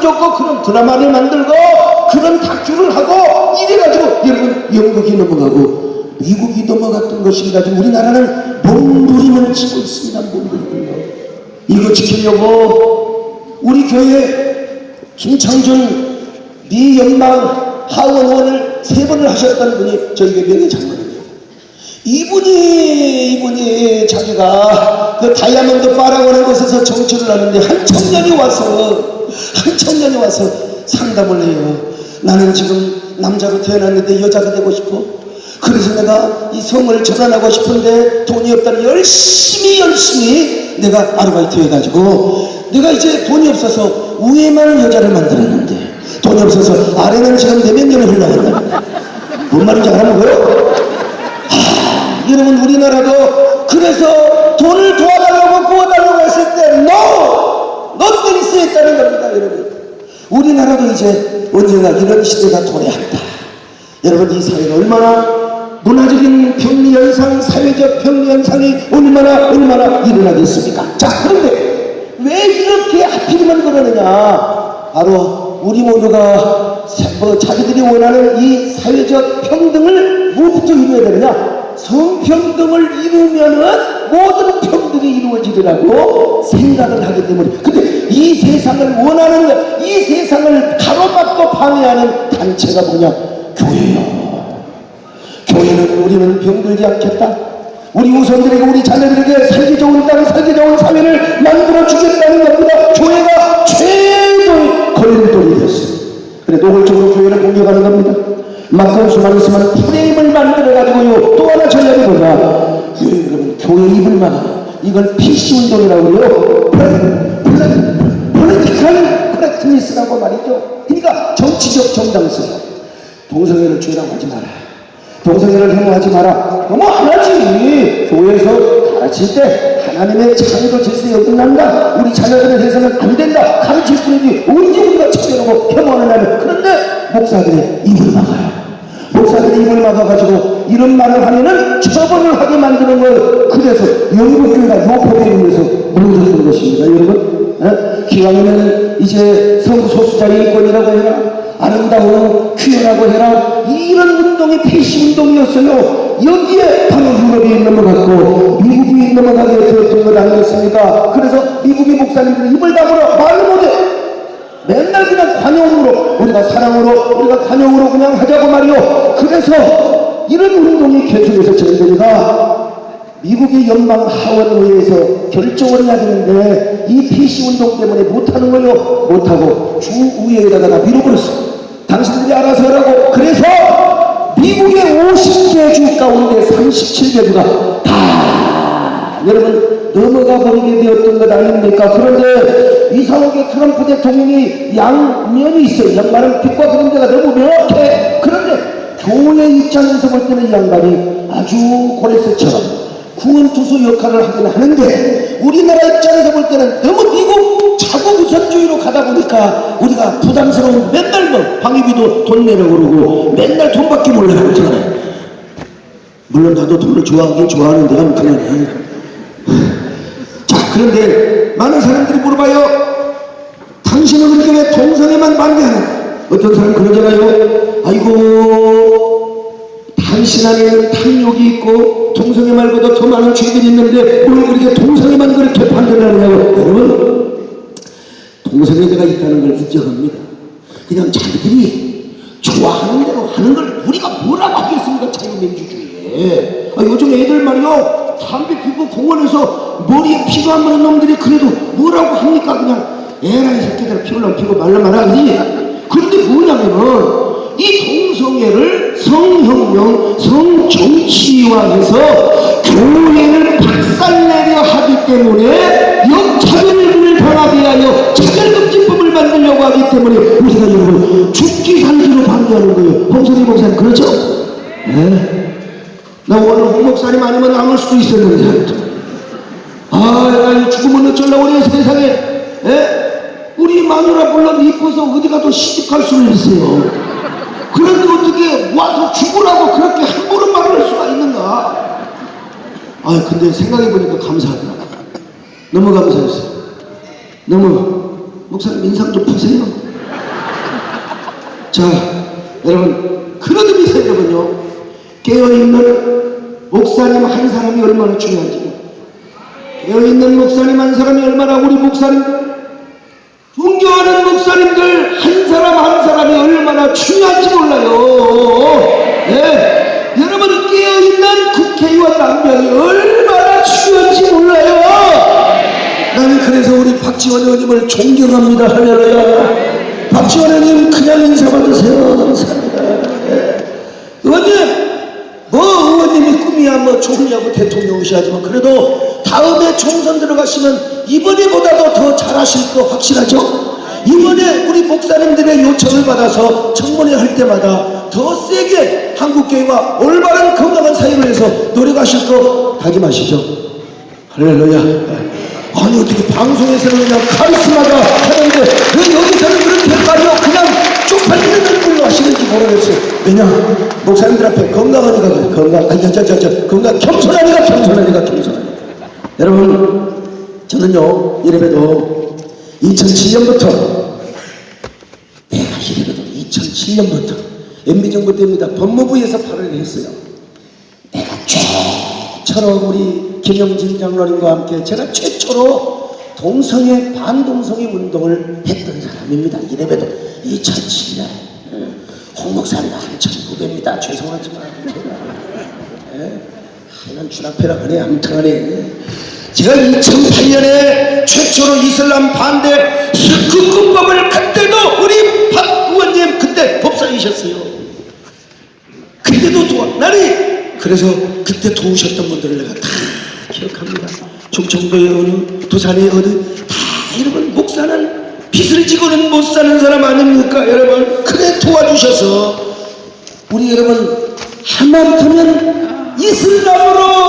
상을 줬고 그런 드라마를 만들고 그런 다큐를 하고 이래가지고 여러분 영국이 넘어가고 미국이 넘어갔던. 지금 우리나라는 몸부림을 치고 있습니다. 몸부림을요. 이거 지키려고 우리 교회 김창준 미 연방 하원 의원을 세 번을 하셨던 분이 저희 교회 장로님이에요. 이분이 이분이 자기가 그 다이아몬드 바라고는 곳에서 정치를 하는데 한 청년이 와서 한 청년이 와서 상담을 해요. 나는 지금 남자로 태어났는데 여자가 되고 싶어. 그래서 내가 이 성을 전환하고 싶은데 돈이 없다는 열심히 열심히 내가 아르바이트 해가지고 내가 이제 돈이 없어서 위에만 여자를 만들었는데 돈이 없어서 아래는 지금 내몇 년을 흘러간다. 뭔 말인지 알아먹어요? 여러분 우리나라도 그래서 돈을 도와달라고 구워달라고 했을 때 NO! 너들이 쓰였다는 겁니다 여러분 우리나라도 이제 언젠가 이런 시대가 도래한다. 여러분 이 사회가 얼마나 문화적인 평리현상 사회적 평리현상이 얼마나 얼마나 일어나겠습니까? 자 그런데 왜 이렇게 하필이면 그러느냐? 바로 우리 모두가 사- 뭐 자기들이 원하는 이 사회적 평등을 뭐부터 이루어야 되느냐? 성평등을 이루면은 모든 평등이 이루어지리라고 생각을 하기 때문에. 근데 이 세상을 원하는 것, 이 세상을 가로막고 방해하는 단체가 뭐냐? 교회요. 교회는 우리는 병들지 않겠다. 우리 우선들에게 우리 자녀들에게 살기 좋은 땅 살기 좋은 사회를 만들어 주겠다는 겁니다. 교회가 최고의 걸림돌이 되었습니다 그래 노골적으로 교회를 공격하는 겁니다. 막건 수만 있으면 프레임을 만들어가지고요. 또 하나 전략이 뭐냐? 교회 입을 막아 이걸 PC 운동이라고 그래요. 폴리티컬 코렉트니스라고 말이죠. 그러니까 정치적 정당성 동성애를 죄라고 하지 마라. 동성애를 혐오하지 마라. 너무 안 하지. 교회에서 가르칠 때 하나님의 창조 질서에 어긋난다. 우리 자녀들에 대해서는 안 된다. 가르칠 뿐이지 언제 우리가 차별하고 혐오하느냐는 그런데 목사들의 입을 막아요. 목사들이 입을 막아가지고 이런 말을 하면은 처벌을 하게 만드는 걸 그래서 영국교회가 요 법에 의해서 무너졌던 것입니다. 여러분 어? 기왕이면 이제 성소수자의 인권이라고 해라 아름다운 퀴어라고 해라 이런 운동이 필시 운동이었어요. 여기에 바로 유럽이 넘어갔고 미국이 넘어가게 되었던 것 아니겠습니까? 그래서 미국의 목사님들이 입을 다물어 말을 못해 맨날 그냥 관용으로 우리가 사랑으로 우리가 관용으로 그냥 하자고 말이요 그래서 이런 운동이 계속해서 진행되니까 미국의 연방 하원의회에서 결정을 해야 되는데 이 PC 운동 때문에 못하는 거요 못하고 주의회에다가 다 밀어버렸어 당신들이 알아서 하라고 그래서 미국의 50개 주 가운데 37개 주가 다 여러분 넘어가 버리게 되었던 것 아닙니까? 그런데 이상하게 트럼프 대통령이 양면이 있어요. 양말은 빛과 그런 데가 너무 명확해. 그런데 교회 입장에서 볼 때는 이 양반이 아주 고레스처럼 구원투수 역할을 하긴 하는데 우리나라 입장에서 볼 때는 너무 미국 자국 우선주의로 가다 보니까 우리가 부담스러운 맨날 뭐 방위비도 돈 내려 그러고 맨날 돈밖에 몰라요. 그잖아요. 물론 나도 돈을 좋아하긴 좋아하는데 아무튼 자 그런데 많은 사람들이 물어봐요 당신은 그렇게 왜 동성애만 반대하는 어떤 사람 그러잖아요 아이고 당신 안에는 탐욕이 있고 동성애 말고도 더 많은 죄들이 있는데 뭘 그렇게 동성애만 그렇게 반대를 하느냐고. 여러분 동성애자가 있다는 걸 인정합니다. 그냥 자기들이 좋아하는 대로 하는 걸 우리가 뭐라고 하겠습니까? 자유민주주의에. 아, 요즘 애들 말이요. 담배 피고 공원에서 머리에 피가 안 마는 놈들이 그래도 뭐라고 합니까? 그냥 에라이 새끼들 피울랑 피고 말라만 하지 그런데 뭐냐면은 이 동 성혁명 성정치화해서 교회를 박살내려 하기 때문에 역차별을 당하게 하여 차별금지법을 만들려고 하기 때문에 우리가 여러분 죽기 살기로 반대하는 거예요 홍성희 목사님 그렇죠? 예? 나 오늘 홍 목사님 아니면 안올 수도 있었는데 아, 나 죽으면 어쩌려고 그래 세상에 에? 우리 마누라 물론 이뻐서 어디 가도 시집갈 수는 있어요 그런데 어떻게 와서 죽으라고 그렇게 함부로 말을 할 수가 있는가? 아 근데 생각해보니까 감사하더라. 너무 감사했어요. 너무 목사님 인상 좀 푸세요? 자, 여러분, 그런 의미에서 여러분요, 깨어있는 목사님 한 사람이 얼마나 중요한지, 깨어있는 목사님 한 사람이 얼마나 우리 목사님들, 존경하는 목사님들 한 사람 한 사람이 얼마나 중요한지 몰라요. 예. 여러분, 깨어있는 국회의원 한 명이 얼마나 중요한지 몰라요. 나는 그래서 우리 박지원 의원님을 존경합니다. 할렐루야. 박지원 의원님 그냥 인사 받으세요. 감사합니다. 예. 의원님, 뭐 의원님이 꿈이야 뭐 총리하고 대통령이시하지만 그래도 다음에 총선 들어가시면 이번에보다도 더 잘하실 거 확실하죠? 이번에 우리 목사님들의 요청을 받아서 청문회 할 때마다 더 세게 한국교회와 올바른 건강한 사회를 위해서 노력하실 거 다짐하시죠? 할렐루야. 아니 어떻게 방송에서는 그냥 카리스마가 하는데 왜 여기서는 그렇게 말이요 그냥 쪽팔리는 얼굴로 하시는지 모르겠어요. 왜냐 목사님들 앞에 건강하니까 그래 건강 아니 저저저 건강 겸손하니까 겸손하니까 겸손하니까. 여러분 저는요 이래봬도 2007년부터 내가 이래봬도 2007년부터 MB 정부 때입니다 법무부에서 발언을 했어요. 내가 최초로 우리 김영진 장로님과 함께 제가 최초로 동성애 반동성애 운동을 했던 사람입니다. 이래봬도 2007년 홍 목사님 한참 후배입니다. 죄송하지만 제가 예? 하여간 주락패라 그래 아무튼 간에 제가 2008년에 최초로 이슬람 반대 스크급법을 그때도 우리 박 의원님 그때 법사이셨어요. 그때도 도와 나는 그래서 그때 도우셨던 분들을 내가 다 기억합니다. 충청도에 어느 부산에 어느 다 여러분 목사는 빚을 지고는 못 사는 사람 아닙니까 여러분 그래 도와주셔서 우리 여러분 한마디하면 이슬람으로